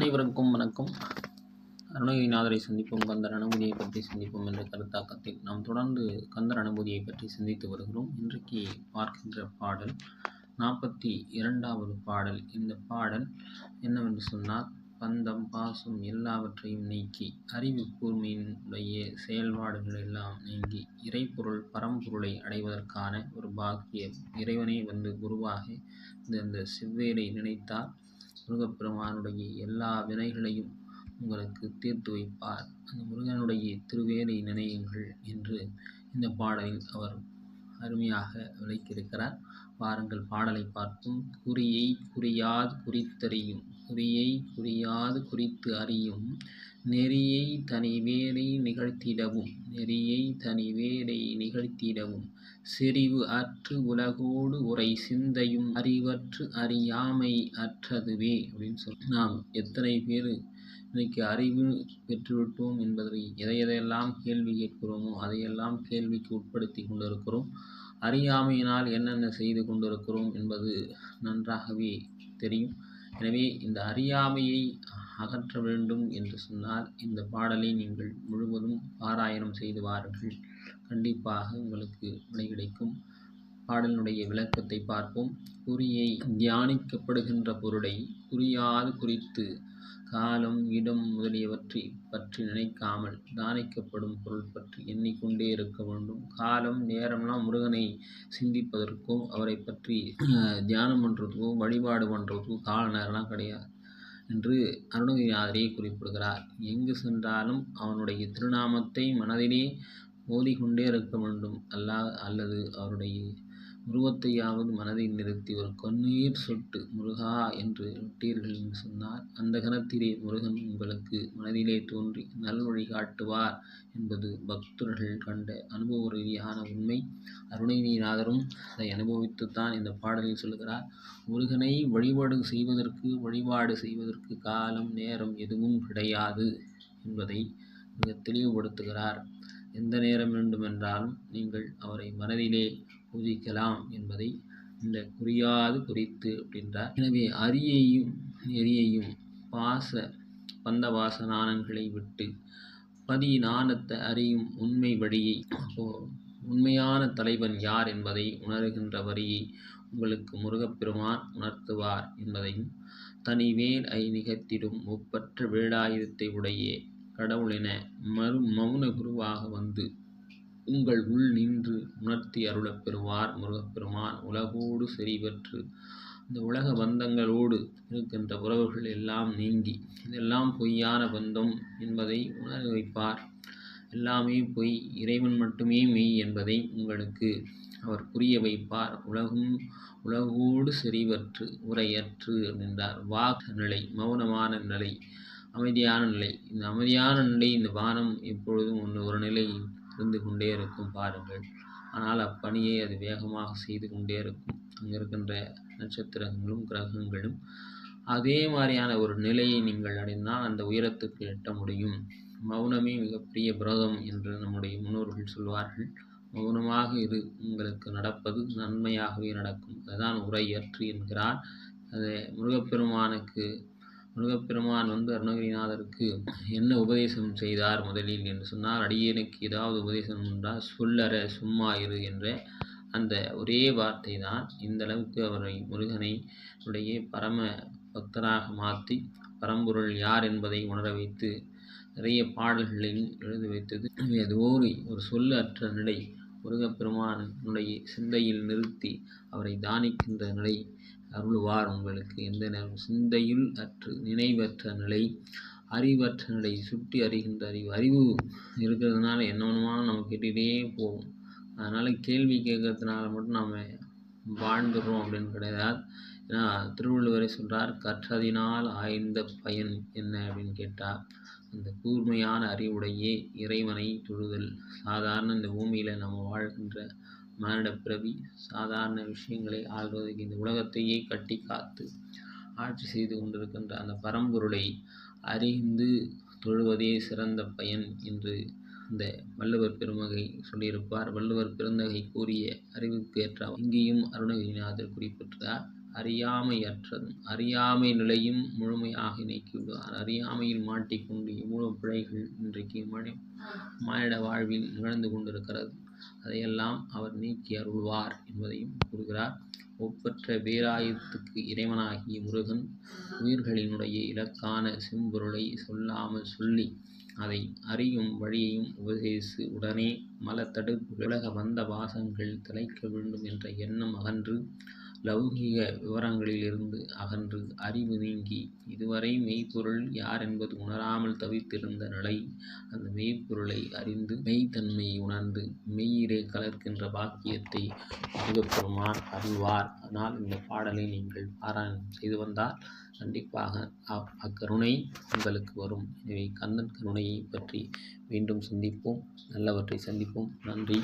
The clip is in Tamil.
அனைவருக்கும் வணக்கம். அருணகிரிநாதரை சந்திப்போம். கந்தர் அனுமதியை பற்றி சந்திப்போம் என்ற கருத்தாக்கத்தில் நாம் தொடர்ந்து கந்தர் அனுமதியை பற்றி சிந்தித்து வருகிறோம். இன்றைக்கு பார்க்கின்ற பாடல் நாற்பத்தி இரண்டாவது பாடல். இந்த பாடல் என்னவென்று சொன்னால் பந்தம் பாசம் எல்லாவற்றையும் நீக்கி அறிவு கூர்மையினுடைய செயல்பாடுகள் எல்லாம் நீங்கி இறைப்பொருள் பரம்பொருளை அடைவதற்கான ஒரு பாக்கியம் இறைவனே வந்து குருவாக இந்த இந்த செவ்வேலை நினைத்தால் முருகப்பெருமானுடைய எல்லா வினைகளையும் உங்களுக்கு தீர்த்து வைப்பார். அந்த முருகனுடைய திருவேலை நினையுங்கள் என்று இந்த பாடலில் அவர் அருமையாக விளக்கியிருக்கிறார். வாருங்கள் பாடலை பார்ப்போம். குறியை குறியாது குறித்தறியும். குறியை குறியாது குறித்து அறியும். நெறியை தனி வேலை நிகழ்த்திடவும் நெறியை தனி வேலை நிகழ்த்திடவும். செறிவு அற்று உலகோடு உரை சிந்தையும் அறிவற்று அறியாமை அற்றதுவே அப்படின்னு சொல்லி நாம் எத்தனை பேர் இன்னைக்கு அறிவு பெற்றுவிட்டோம் என்பதை எதை எதையெல்லாம் கேள்வி கேட்கிறோமோ அதையெல்லாம் கேள்விக்கு உட்படுத்தி கொண்டிருக்கிறோம். அறியாமையினால் என்னென்ன செய்து கொண்டிருக்கிறோம் என்பது நன்றாகவே தெரியும். எனவே இந்த அறியாமையை அகற்ற வேண்டும் என்று சொன்னால் இந்த பாடலை நீங்கள் முழுவதும் பாராயணம் செய்து வாருங்கள். கண்டிப்பாக உங்களுக்கு விடை கிடைக்கும். பாடலினுடைய விளக்கத்தை பார்ப்போம். குறியை தியானிக்கப்படுகின்ற பொருளை குறியாது குறித்து காலம் இடம் முதலியவற்றை பற்றி நினைக்காமல் தியானிக்கப்படும் பொருள் பற்றி எண்ணிக்கொண்டே இருக்க வேண்டும். காலம் நேரம்லாம் முருகனை சிந்திப்பதற்கோ அவரை பற்றி தியானம் பண்ணுறதுக்கோ வழிபாடு பண்ணுறதுக்கோ கால நேரம்லாம் கிடையாது. என்று அருணகிரிநாதரே குறிப்பிடுகிறார். எங்கு சென்றாலும் அவனுடைய திருநாமத்தை மனதிலே ஓதிக்கொண்டே இருக்க வேண்டும். அல்லா அல்லது அவருடைய உருவத்தையாவது மனதில் நிறுத்தி ஒரு கண்ணீர் சொட்டு முருகா என்று விட்டீர்கள் என்று சொன்னார் அந்த கணத்திலே முருகன் உங்களுக்கு மனதிலே தோன்றி நல்வழி காட்டுவார் என்பது பக்தர்கள் கண்ட அனுபவ ரீதியான உண்மை. அருணைநீநாதரும் அதை அனுபவித்துத்தான் இந்த பாடலில் சொல்கிறார் முருகனை வழிபாடு செய்வதற்கு வழிபாடு செய்வதற்கு காலம் நேரம் எதுவும் கிடையாது என்பதை மிக தெளிவுபடுத்துகிறார். எந்த நேரம் வேண்டுமென்றாலும் நீங்கள் அவரை மனதிலே பூஜிக்கலாம் என்பதை இந்த குறியாது குறித்து அப்படின்றார். எனவே அரியையும் நெறியையும் பாச பந்தவாச நாணங்களை விட்டு பதி நாணத்தை அறியும் உண்மை வழியை உண்மையான தலைவன் யார் என்பதை உணர்கின்ற வரியை உங்களுக்கு முருகப்பெருமான் உணர்த்துவார் என்பதையும் தனிவேல் ஐ நிகழ்த்திடும் ஒப்பற்ற வேடாயுதத்தை உடைய கடவுளென மறு மௌன குருவாக வந்து உங்கள் உள் நின்று உணர்த்தி அருளப் பெறுவார் முருகப்பெருமான். உலகோடு செறிவற்று இந்த உலக பந்தங்களோடு இருக்கின்ற உறவுகள் எல்லாம் நீங்கி இதெல்லாம் பொய்யான பந்தம் என்பதை உணர வைப்பார். எல்லாமே பொய் இறைவன் மட்டுமே மெய் என்பதை உங்களுக்கு அவர் புரிய வைப்பார். உலகும் உலகோடு செறிவற்று உரையற்று என்றார் வாக் நிலை மௌனமான நிலை அமைதியான நிலை. இந்த அமைதியான நிலை இந்த வானம் எப்பொழுதும் ஒன்று ஒரு நிலையில் இருந்து கொண்டே இருக்கும் பாருங்கள். ஆனால் அப்பணியை அது வேகமாக செய்து கொண்டே இருக்கும். அங்கே இருக்கின்ற நட்சத்திரங்களும் கிரகங்களும் அதே மாதிரியான ஒரு நிலையை நீங்கள் அடைந்தால் அந்த உயரத்துக்கு எட்ட முடியும். மௌனமே மிகப்பெரிய புரதம் என்று நம்முடைய முன்னோர்கள் சொல்வார்கள். மௌனமாக இரு உங்களுக்கு நடப்பது நன்மையாகவே நடக்கும். அதுதான் உரையற்று என்கிறார். அது முருகப்பெருமானுக்கு முருகப்பெருமான் வந்து அருணகிரிநாதருக்கு என்ன உபதேசம் செய்தார் முதலில் என்று சொன்னால் அடியேனுக்கு ஏதாவது உபதேசம் என்றால் சொல்லற சும்மா இரு என்ற அந்த ஒரே வார்த்தை தான் இந்த அளவுக்கு அவரை முருகனை உடைய பரம பக்தராக மாற்றி பரம்பொருள் யார் என்பதை உணர வைத்து நிறைய பாடல்களையும் எழுதி வைத்தது. அது ஒரு சொல்லு அற்ற நிலை முருகப்பெருமானுடைய சிந்தையில் நிறுத்தி அவரை தானிக்கின்ற நிலை அருள்வார் உங்களுக்கு. எந்த நேரம் சிந்தையில் அற்று நினைவற்ற நிலை அறிவற்ற நிலை சுட்டி அறிகின்ற அறிவு. அறிவு இருக்கிறதுனால என்ன வேணுமாலும் நம்ம கேட்டுகிட்டே போகும் அதனால் கேள்வி கேட்கறதுனால மட்டும் நம்ம வாழ்ந்துடுறோம் அப்படின்னு கிடையாது. ஏன்னா திருவள்ளுவரை சொல்கிறார் கற்றதினால் ஆய்ந்த பயன் என்ன? அப்படின்னு கேட்டால் அந்த கூர்மையான அறிவுடைய இறைவனை தொழுதல். சாதாரண இந்த பூமியில் நம்ம வாழ்கின்ற மானிட பிறவி சாதாரண விஷயங்களை ஆள்வது இந்த உலகத்தையே கட்டி காத்து ஆட்சி செய்து கொண்டிருக்கின்ற அந்த பரம்பொருளை அறிந்து தொழுவதே சிறந்த பயன் என்று அந்த வள்ளுவர் பெருமகை சொல்லியிருப்பார். வள்ளுவர் பெருந்தகை கூறிய அறிவுக்கு ஏற்ற இங்கேயும் அருணகிரிநாதர் குறிப்பிட்டார். அறியாமை அற்றதும் அறியாமை நிலையும் முழுமையாக நீக்கிவிடுவார். அறியாமையில் மாட்டிக்கொண்டு இவ்வளவு பிழைகள் இன்றைக்கு மழை மானிட வாழ்வில் நிகழ்ந்து கொண்டிருக்கிறது. அதையெல்லாம் அவர் நீக்கி அருள்வார் என்பதையும் கூறுகிறார். ஒப்பற்ற பேராயத்துக்கு இறைவனாகிய முருகன் உயிர்களினுடைய இலக்கான செம்பொருளை சொல்லாமல் சொல்லி அதை அறியும் வழியையும் உபதேசித்து உடனே மலத்தடுப்பு உலக வந்த வாசங்கள் திளைக்க வேண்டும் என்ற எண்ணம் அகன்று லௌகிக விவரங்களிலிருந்து அகன்று அறிவு நீங்கி இதுவரை மெய்ப்பொருள் யார் என்பது உணராமல் தவித்திருந்த நிலை அந்த மெய்ப்பொருளை அறிந்து மெய்த்தன்மையை உணர்ந்து மெய்யிலே கலர்க்கின்ற பாக்கியத்தை முருகப்பெருமான் அருள்வார் அதனால் இந்த பாடலை நீங்கள் பாராயணம் செய்து வந்தால் கண்டிப்பாக அக்கருணை உங்களுக்கு வரும். எனவே கந்தன் கருணையை பற்றி மீண்டும் சிந்திப்போம். நல்லவற்றை சந்திப்போம். நன்றி.